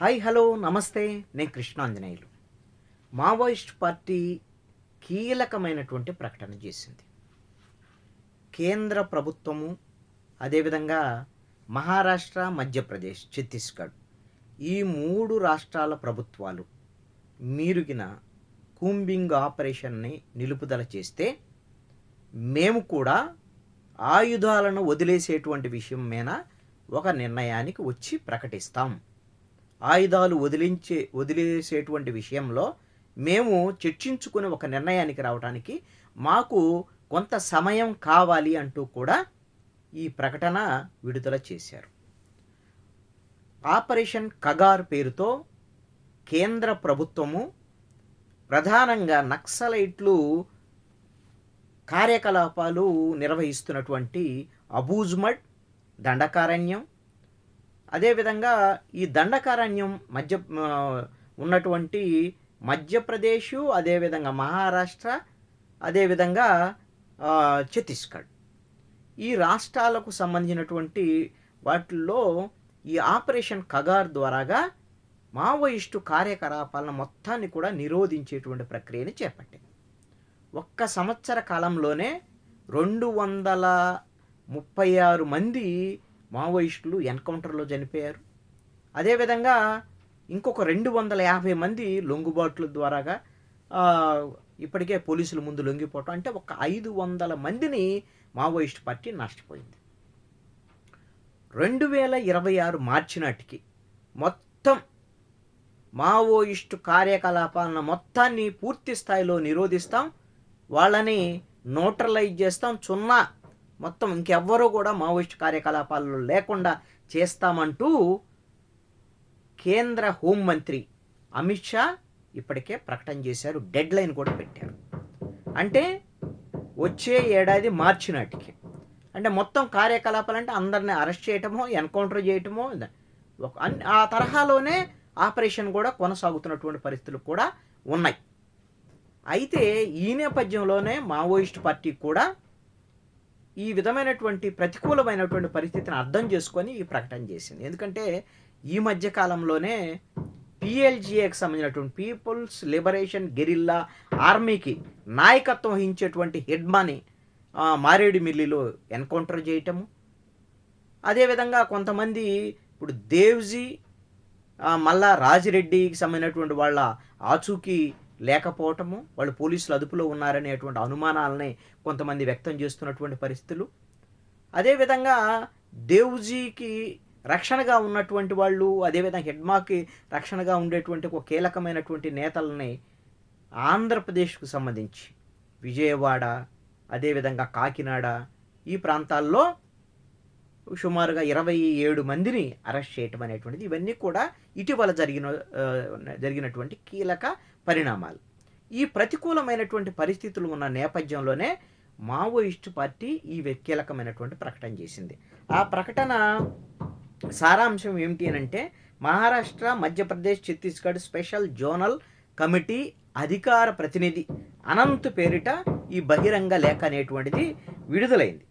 Hi hello నమస్తే. నేను Krishnanjaneyulu. Maoist party కీలకమైనటువంటి ప్రకటన చేసింది. కేంద్ర ప్రభుత్వము అదేవిధంగా మహారాష్ట్ర మధ్యప్రదేశ్ ఛత్తీస్గఢ్ ఈ మూడు రాష్ట్రాల ప్రభుత్వాలు మీరుగిన కూంబింగ్ ఆపరేషన్ని నిలుపుదల చేస్తే మేము కూడా ఆయుధాలను వదిలేసేటువంటి విషయం మీద ఒక నిర్ణయానికి వచ్చి ప్రకటిస్తాం. ఆయుధాలు వదిలించే వదిలేసేటువంటి విషయంలో మేము చర్చించుకుని ఒక నిర్ణయానికి రావడానికి మాకు కొంత సమయం కావాలి అంటూ కూడా ఈ ప్రకటన విడుదల చేశారు. ఆపరేషన్ కగార్ పేరుతో కేంద్ర ప్రభుత్వము ప్రధానంగా నక్సలైట్లు కార్యకలాపాలు నిర్వహిస్తున్నటువంటి అబూజ్మడ్ దండకారణ్యం అదేవిధంగా ఈ దండకారణ్యం మధ్య ఉన్నటువంటి మధ్యప్రదేశ్ అదేవిధంగా మహారాష్ట్ర అదేవిధంగా ఛత్తీస్గఢ్. ఈ రాష్ట్రాలకు సంబంధించినటువంటి వాటిల్లో ఈ ఆపరేషన్ కగార్ ద్వారాగా మావోయిస్టు కార్యకలాపాలను మొత్తాన్ని కూడా నిరోధించేటువంటి ప్రక్రియని చేపట్టింది. ఒక్క సంవత్సర కాలంలోనే రెండు వందల ముప్పై ఆరు మంది మావోయిస్టులు ఎన్కౌంటర్లో చనిపోయారు. అదేవిధంగా ఇంకొక రెండు వందల యాభై మంది లొంగుబాట్ల ద్వారాగా ఇప్పటికే పోలీసుల ముందు లొంగిపోవటం. అంటే ఒక ఐదు వందల మందిని మావోయిస్ట్ పార్టీ నష్టపోయింది. రెండు వేల ఇరవై ఆరు మార్చి నాటికి మొత్తం మావోయిస్టు కార్యకలాపాలను మొత్తాన్ని పూర్తి స్థాయిలో నిరోధిస్తాం. వాళ్ళని న్యూట్రలైజ్ చేస్తాం. సున్నా మొత్తం ఇంకెవ్వరూ కూడా మావోయిస్ట్ కార్యకలాపాలలో లేకుండా చేస్తామంటూ కేంద్ర హోంమంత్రి అమిత్ షా ఇప్పటికే ప్రకటన చేశారు డెడ్ లైన్ కూడా పెట్టారు. అంటే వచ్చే ఏడాది మార్చి నాటికి. అంటే మొత్తం కార్యకలాపాలు అంటే అందరిని అరెస్ట్ చేయటమో ఎన్కౌంటర్ చేయటమో ఒక ఆ తరహాలోనే ఆపరేషన్ కూడా కొనసాగుతున్నటువంటి పరిస్థితులు కూడా ఉన్నాయి. అయితే ఈ నేపథ్యంలోనే మావోయిస్ట్ పార్టీ కూడా ఈ విధమైనటువంటి ప్రతికూలమైనటువంటి పరిస్థితిని అర్థం చేసుకొని ఈ ప్రకటన చేసింది. ఎందుకంటే ఈ మధ్య కాలంలోనే పిఎల్జిఏకి సంబంధించినటువంటి పీపుల్స్ లిబరేషన్ గెరిల్లా ఆర్మీకి నాయకత్వం వహించేటువంటి హెడ్మాని మారేడు మారేడుమిల్లిలో ఎన్కౌంటర్ చేయటము. అదేవిధంగా కొంతమంది ఇప్పుడు దేవ్జీ మళ్ళా రాజిరెడ్డికి సంబంధించినటువంటి వాళ్ళ ఆచూకీ లేకపోవటము వాళ్ళు పోలీసులు అదుపులో ఉన్నారనేటువంటి అనుమానాలని కొంతమంది వ్యక్తం చేస్తున్నటువంటి పరిస్థితులు. అదేవిధంగా దేవ్జీకి రక్షణగా ఉన్నటువంటి వాళ్ళు అదేవిధంగా హెడ్మాకి రక్షణగా ఉండేటువంటి ఒక కీలకమైనటువంటి నేతలని ఆంధ్రప్రదేశ్కు సంబంధించి విజయవాడ అదేవిధంగా కాకినాడ ఈ ప్రాంతాల్లో సుమారుగా ఇరవై ఏడు మందిని అరెస్ట్ చేయటం అనేటువంటిది ఇవన్నీ కూడా ఇటీవల జరిగిన జరిగినటువంటి కీలక పరిణామాలు. ఈ ప్రతికూలమైనటువంటి పరిస్థితులు ఉన్న నేపథ్యంలోనే మావోయిస్టు పార్టీ ఈ కీలకమైనటువంటి ప్రకటన చేసింది. ఆ ప్రకటన సారాంశం ఏమిటి అని అంటే Maharashtra Madhya Pradesh Chhattisgarh special zonal committee అధికార ప్రతినిధి అనంత్ పేరిట ఈ బహిరంగ లేఖ అనేటువంటిది విడుదలైంది.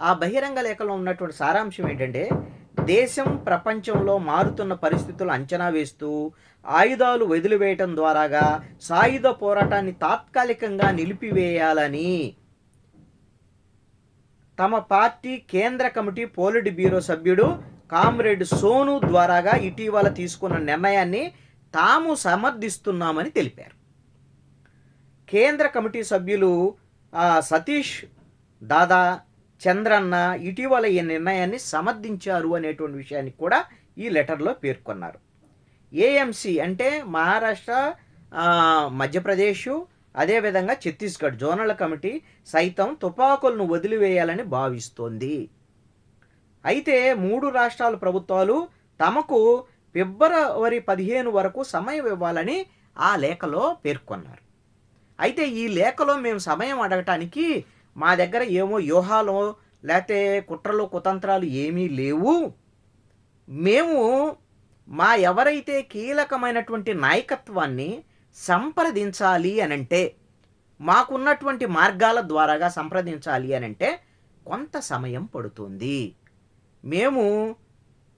ఆ బహిరంగ లేఖలో ఉన్నటువంటి సారాంశం ఏంటంటే దేశం ప్రపంచంలో మారుతున్న పరిస్థితులు అంచనా వేస్తూ ఆయుధాలు వదిలివేయటం ద్వారాగా సాయుధ పోరాటాన్ని తాత్కాలికంగా నిలిపివేయాలని తమ పార్టీ కేంద్ర కమిటీ పోలిట్ బ్యూరో సభ్యుడు కామ్రేడ్ సోను ద్వారాగా ఇటీవల తీసుకున్న నిర్ణయాన్ని తాము సమర్థిస్తున్నామని తెలిపారు. కేంద్ర కమిటీ సభ్యులు సతీష్ దాదా చంద్రన్న ఇటీవల ఈ నిర్ణయాన్ని సమర్థించారు అనేటువంటి విషయాన్ని కూడా ఈ లెటర్లో పేర్కొన్నారు. ఏఎంసి అంటే మహారాష్ట్ర మధ్యప్రదేశు మధ్యప్రదేశ్ అదేవిధంగా ఛత్తీస్గఢ్ జోనల్ కమిటీ సైతం తుపాకులను వదిలివేయాలని భావిస్తోంది. అయితే మూడు రాష్ట్రాల ప్రభుత్వాలు తమకు ఫిబ్రవరి పదిహేను వరకు సమయం ఇవ్వాలని ఆ లేఖలో పేర్కొన్నారు. అయితే ఈ లేఖలో మేము సమయం అడగటానికి మా దగ్గర ఏమో వ్యూహాలు లేకపోతే కుట్రలు కుతంత్రాలు ఏమీ లేవు. మేము మా ఎవరైతే కీలకమైనటువంటి నాయకత్వాన్ని సంప్రదించాలి అనంటే మాకున్నటువంటి మార్గాల ద్వారాగా సంప్రదించాలి అనంటే కొంత సమయం పడుతుంది. మేము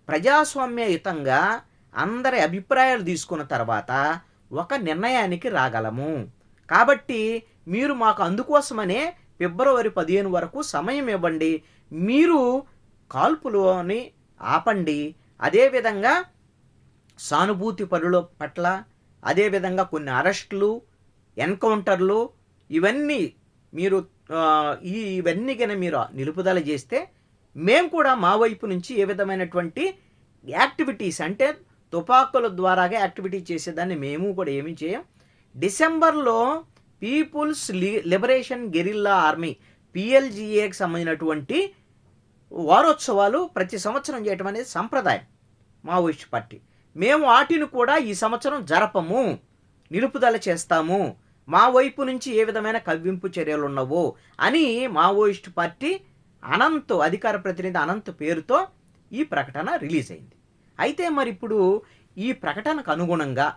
ప్రజాస్వామ్యయుతంగా అందరి అభిప్రాయాలు తీసుకున్న తర్వాత ఒక నిర్ణయానికి రాగలము. కాబట్టి మీరు మాకు అందుకోసమనే ఫిబ్రవరి పదిహేను వరకు సమయం ఇవ్వండి. మీరు కాల్పులోని ఆపండి. అదేవిధంగా సానుభూతి పరుల పట్ల అదేవిధంగా కొన్ని అరెస్టులు ఎన్కౌంటర్లు ఇవన్నీ మీరు ఈ ఇవన్నీ కనుక మీరు నిలుపుదల చేస్తే మేము కూడా మా వైపు నుంచి ఏ విధమైనటువంటి యాక్టివిటీస్ అంటే తుపాకుల ద్వారాగా యాక్టివిటీ చేసేదాన్ని మేము కూడా ఏమీ చేయం. డిసెంబర్లో పీపుల్స్ లిబరేషన్ గెరిల్లా ఆర్మీ పిఎల్జిఏకి సంబంధించినటువంటి వారోత్సవాలు ప్రతి సంవత్సరం చేయటం అనేది సంప్రదాయం మావోయిస్ట్ పార్టీ. మేము వాటిని కూడా ఈ సంవత్సరం జరపము నిలుపుదల చేస్తాము. మా వైపు నుంచి ఏ విధమైన కవ్వింపు చర్యలు ఉన్నవో అని మావోయిస్ట్ పార్టీ అనంత్ అధికార ప్రతినిధి అనంత్ పేరుతో ఈ ప్రకటన రిలీజ్ అయింది. అయితే మరి ఇప్పుడు ఈ ప్రకటనకు అనుగుణంగా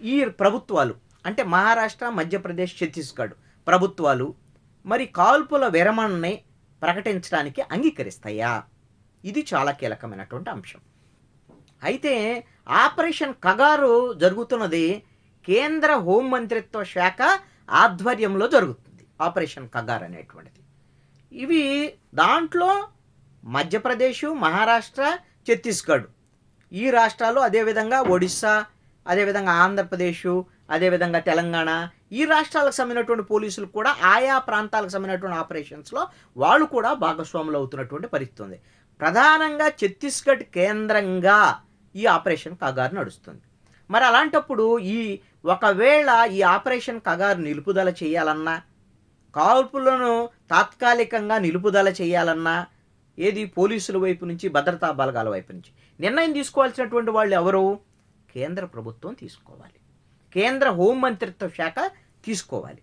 ఈ ప్రభుత్వాలు అంటే మహారాష్ట్ర మధ్యప్రదేశ్ ఛత్తీస్గఢ్ ప్రభుత్వాలు మరి కాల్పుల విరమణని ప్రకటించడానికి అంగీకరిస్తాయా? ఇది చాలా కీలకమైనటువంటి అంశం. అయితే ఆపరేషన్ కగారు జరుగుతున్నది కేంద్ర హోంమంత్రిత్వ శాఖ ఆధ్వర్యంలో జరుగుతుంది. ఆపరేషన్ కగార్ అనేటువంటిది. ఇవి దాంట్లో మధ్యప్రదేశ్ మహారాష్ట్ర ఛత్తీస్గఢ్ ఈ రాష్ట్రాలు అదేవిధంగా ఒడిస్సా అదేవిధంగా ఆంధ్రప్రదేశ్ అదేవిధంగా తెలంగాణ ఈ రాష్ట్రాలకు సంబంధించినటువంటి పోలీసులు కూడా ఆయా ప్రాంతాలకు సంబంధించినటువంటి ఆపరేషన్స్లో వాళ్ళు కూడా భాగస్వాములు అవుతున్నటువంటి పరిస్థితి ఉంది. ప్రధానంగా ఛత్తీస్గఢ్ కేంద్రంగా ఈ ఆపరేషన్ కగారు నడుస్తుంది. మరి అలాంటప్పుడు ఈ ఒకవేళ ఈ ఆపరేషన్ కగారు నిలుపుదల చేయాలన్నా కాల్పులను తాత్కాలికంగా నిలుపుదల చేయాలన్నా ఏది పోలీసుల వైపు నుంచి భద్రతా బలగాల వైపు నుంచి నిర్ణయం తీసుకోవాల్సినటువంటి వాళ్ళు ఎవరు? కేంద్ర ప్రభుత్వం తీసుకోవాలి. కేంద్ర హోంమంత్రిత్వ శాఖ తీసుకోవాలి.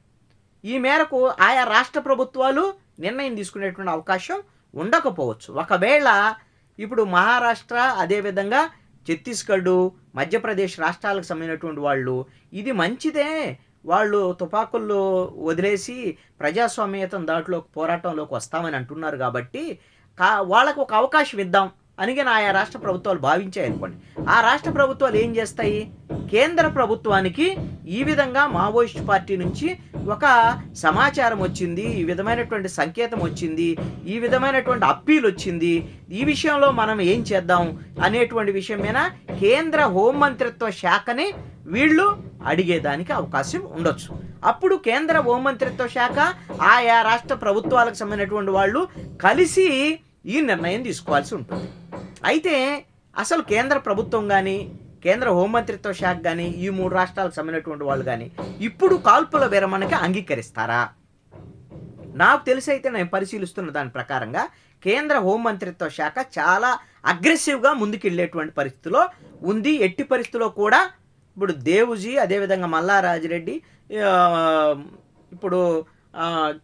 ఈ మేరకు ఆయా రాష్ట్ర ప్రభుత్వాలు నిర్ణయం తీసుకునేటువంటి అవకాశం ఉండకపోవచ్చు. ఒకవేళ ఇప్పుడు మహారాష్ట్ర అదేవిధంగా ఛత్తీస్గఢ్ మధ్యప్రదేశ్ రాష్ట్రాలకు సంబంధించినటువంటి వాళ్ళు ఇది మంచిదే. వాళ్ళు తుపాకుల్లో వదిలేసి ప్రజాస్వామ్యతం దాంట్లో పోరాటంలోకి వస్తామని అంటున్నారు కాబట్టి కా వాళ్ళకు ఒక అవకాశం ఇద్దాం. అనిగిన ఆయా రాష్ట్ర ప్రభుత్వాలు భావించాయి అనుకోండి ఆ రాష్ట్ర ప్రభుత్వాలు ఏం చేస్తాయి? కేంద్ర ప్రభుత్వానికి ఈ విధంగా మావోయిస్ట్ పార్టీ నుంచి ఒక సమాచారం వచ్చింది ఈ విధమైనటువంటి సంకేతం వచ్చింది ఈ విధమైనటువంటి అప్పీల్ వచ్చింది. ఈ విషయంలో మనం ఏం చేద్దాం అనేటువంటి విషయం మీద కేంద్ర హోంమంత్రిత్వ శాఖని వీళ్ళు అడిగేదానికి అవకాశం ఉండొచ్చు. అప్పుడు కేంద్ర హోంమంత్రిత్వ శాఖ ఆయా రాష్ట్ర ప్రభుత్వాలకు సంబంధించినటువంటి వాళ్ళు కలిసి ఈ నిర్ణయం తీసుకోవాల్సి ఉంటుంది. అయితే అసలు కేంద్ర ప్రభుత్వం కానీ కేంద్ర హోంమంత్రిత్వ శాఖ కానీ ఈ మూడు రాష్ట్రాలకు సంబంధించినటువంటి వాళ్ళు కానీ ఇప్పుడు కాల్పుల విరమణకి అంగీకరిస్తారా? నాకు తెలిసి అయితే నేను పరిశీలిస్తున్న దాని ప్రకారంగా కేంద్ర హోంమంత్రిత్వ శాఖ చాలా అగ్రెసివ్గా ముందుకెళ్ళేటువంటి పరిస్థితిలో ఉంది. ఎట్టి పరిస్థితిలో కూడా ఇప్పుడు దేవుజీ అదేవిధంగా మల్లారాజిరెడ్డి ఇప్పుడు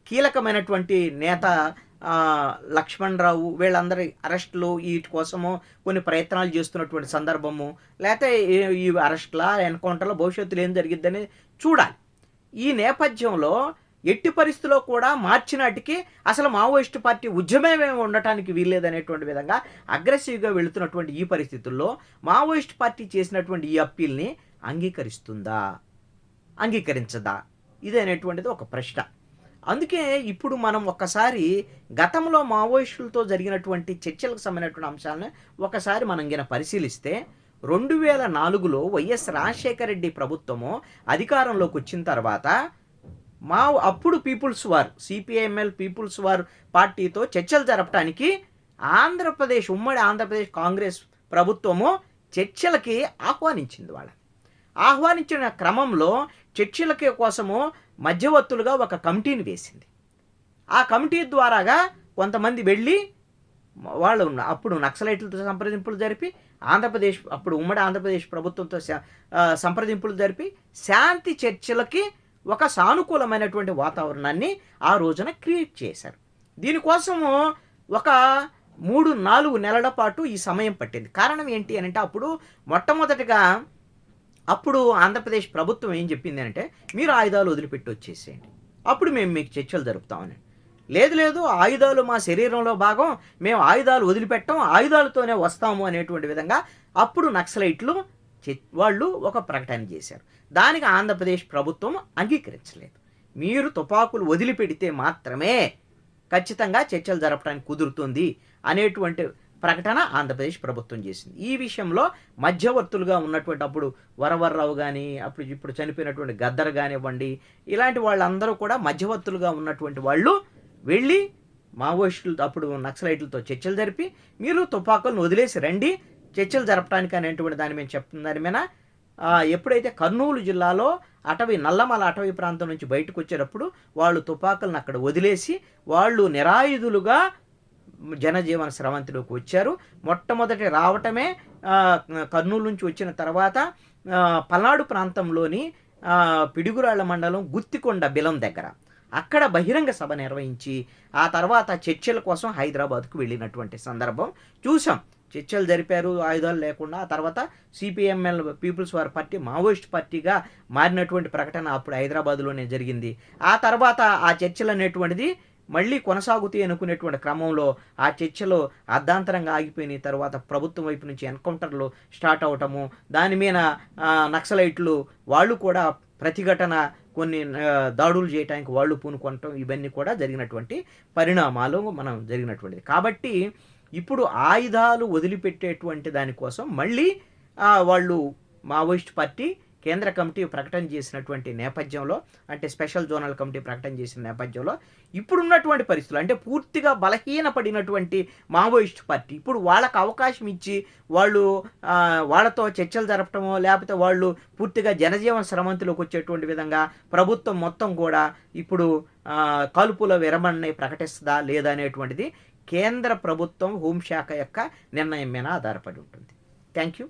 కీలకమైనటువంటి నేత లక్ష్మణరావు లక్ష్మణ్ రావు వీళ్ళందరి అరెస్టులు వీటి కోసము కొన్ని ప్రయత్నాలు చేస్తున్నటువంటి సందర్భము లేకపోతే ఈ- అరెస్ట్ల ఎన్కౌంటర్ల భవిష్యత్తులో ఏం జరిగిద్దని చూడాలి. ఈ నేపథ్యంలో ఎట్టి పరిస్థితిలో కూడా మార్చి నాటికి అసలు మావోయిస్టు పార్టీ ఉద్యమమే ఉండటానికి వీల్లేదనేటువంటి విధంగా అగ్రెసివ్గా వెళుతున్నటువంటి ఈ పరిస్థితుల్లో మావోయిస్ట్ పార్టీ చేసినటువంటి ఈ అప్పీల్ని అంగీకరిస్తుందా? అంగీకరించదా? ఇది అనేటువంటిది ఒక ప్రశ్న. అందుకే ఇప్పుడు మనం ఒక్కసారి గతంలో మావోయిస్టులతో జరిగినటువంటి చర్చలకు సంబంధించినటువంటి అంశాలను ఒకసారి మనం గిన పరిశీలిస్తే రెండు వేల నాలుగులో వైఎస్ రాజశేఖర రెడ్డి ప్రభుత్వము అధికారంలోకి వచ్చిన తర్వాత మా అప్పుడు people's war CPIML people's war పార్టీతో చర్చలు జరపడానికి ఆంధ్రప్రదేశ్ ఉమ్మడి ఆంధ్రప్రదేశ్ కాంగ్రెస్ ప్రభుత్వము చర్చలకి ఆహ్వానించింది వాళ్ళని. ఆహ్వానించిన క్రమంలో చర్చలకి కోసము మధ్యవర్తులుగా ఒక కమిటీని వేసింది. ఆ కమిటీ ద్వారాగా కొంతమంది వెళ్ళి వాళ్ళు అప్పుడు నక్సలైట్లతో సంప్రదింపులు జరిపి ఆంధ్రప్రదేశ్ అప్పుడు ఉమ్మడి ఆంధ్రప్రదేశ్ ప్రభుత్వంతో సంప్రదింపులు జరిపి శాంతి చర్చలకి ఒక సానుకూలమైనటువంటి వాతావరణాన్ని ఆ రోజున క్రియేట్ చేశారు. దీనికోసము ఒక మూడు నాలుగు నెలల పాటు ఈ సమయం పట్టింది. కారణం ఏంటి అని అంటే అప్పుడు మొట్టమొదటిగా అప్పుడు ఆంధ్రప్రదేశ్ ప్రభుత్వం ఏం చెప్పింది అంటే మీరు ఆయుధాలు వదిలిపెట్టి వచ్చేసేయండి. అప్పుడు మేము మీకు చర్చలు జరుపుతామని. లేదు లేదు ఆయుధాలు మా శరీరంలో భాగం మేము ఆయుధాలు వదిలిపెట్టం ఆయుధాలతోనే వస్తాము అనేటువంటి విధంగా అప్పుడు నక్సలైట్లు వాళ్ళు ఒక ప్రకటన చేశారు. దానికి ఆంధ్రప్రదేశ్ ప్రభుత్వం అంగీకరించలేదు. మీరు తుపాకులు వదిలిపెడితే మాత్రమే ఖచ్చితంగా చర్చలు జరపడానికి కుదురుతుంది అనేటువంటి ప్రకటన ఆంధ్రప్రదేశ్ ప్రభుత్వం చేసింది. ఈ విషయంలో మధ్యవర్తులుగా ఉన్నటువంటి అప్పుడు వరవర్రావు కానీ అప్పుడు ఇప్పుడు చనిపోయినటువంటి గద్దర్ కానివ్వండి ఇలాంటి వాళ్ళందరూ కూడా మధ్యవర్తులుగా ఉన్నటువంటి వాళ్ళు వెళ్ళి మావోయిస్టులతో అప్పుడు నక్సలైట్లతో చర్చలు జరిపి మీరు తుపాకులను వదిలేసి రండి చర్చలు జరపడానికి అనేటువంటి దాని మీద చెప్తున్న దాని మీద ఎప్పుడైతే కర్నూలు జిల్లాలో అటవీ నల్లమల అటవీ ప్రాంతం నుంచి బయటకు వచ్చేటప్పుడు వాళ్ళు తుపాకులను అక్కడ వదిలేసి వాళ్ళు నిరాయుధులుగా జనజీవన స్రవంతిలోకి వచ్చారు. మొట్టమొదటి రావటమే కర్నూలు నుంచి వచ్చిన తర్వాత పల్నాడు ప్రాంతంలోని పిడుగురాళ్ళ మండలం గుత్తికొండ బిలం దగ్గర. అక్కడ బహిరంగ సభ నిర్వహించి ఆ తర్వాత చర్చల కోసం హైదరాబాద్కు వెళ్ళినటువంటి సందర్భం చూసాం చర్చలు జరిపారు ఆయుధాలు లేకుండా. ఆ తర్వాత CPML people's war party Maoist పార్టీగా మారినటువంటి ప్రకటన అప్పుడు హైదరాబాద్లోనే జరిగింది. ఆ తర్వాత ఆ చర్చలు అనేటువంటిది మళ్ళీ కొనసాగుతాయి అనుకునేటువంటి క్రమంలో ఆ చర్చలో అర్ధాంతరంగా ఆగిపోయిన తర్వాత ప్రభుత్వం వైపు నుంచి ఎన్కౌంటర్లు స్టార్ట్ అవటము దాని మీద నక్సలైట్లు వాళ్ళు కూడా ప్రతిఘటన కొన్ని దాడులు చేయడానికి వాళ్ళు పూనుకొనటం ఇవన్నీ కూడా జరిగినటువంటి పరిణామాలు మనం జరిగినటువంటిది. కాబట్టి ఇప్పుడు ఆయుధాలు వదిలిపెట్టేటువంటి దానికోసం మళ్ళీ వాళ్ళు మావోయిస్ట్ పార్టీ కేంద్ర కమిటీ ప్రకటన చేసినటువంటి నేపథ్యంలో అంటే స్పెషల్ జోనల్ కమిటీ ప్రకటన చేసిన నేపథ్యంలో ఇప్పుడున్నటువంటి పరిస్థితులు అంటే పూర్తిగా బలహీనపడినటువంటి మావోయిస్ట్ పార్టీ ఇప్పుడు వాళ్ళకు అవకాశం ఇచ్చి వాళ్ళు వాళ్ళతో చర్చలు జరపటమో లేకపోతే వాళ్ళు పూర్తిగా జనజీవన శ్రమంతిలోకి వచ్చేటువంటి విధంగా ప్రభుత్వం మొత్తం కూడా ఇప్పుడు కలుపుల కాల్పుల విరమణని ప్రకటిస్తుందా లేదా అనేటువంటిది కేంద్ర ప్రభుత్వం హోంశాఖ యొక్క నిర్ణయం మీద ఆధారపడి ఉంటుంది. Thank you.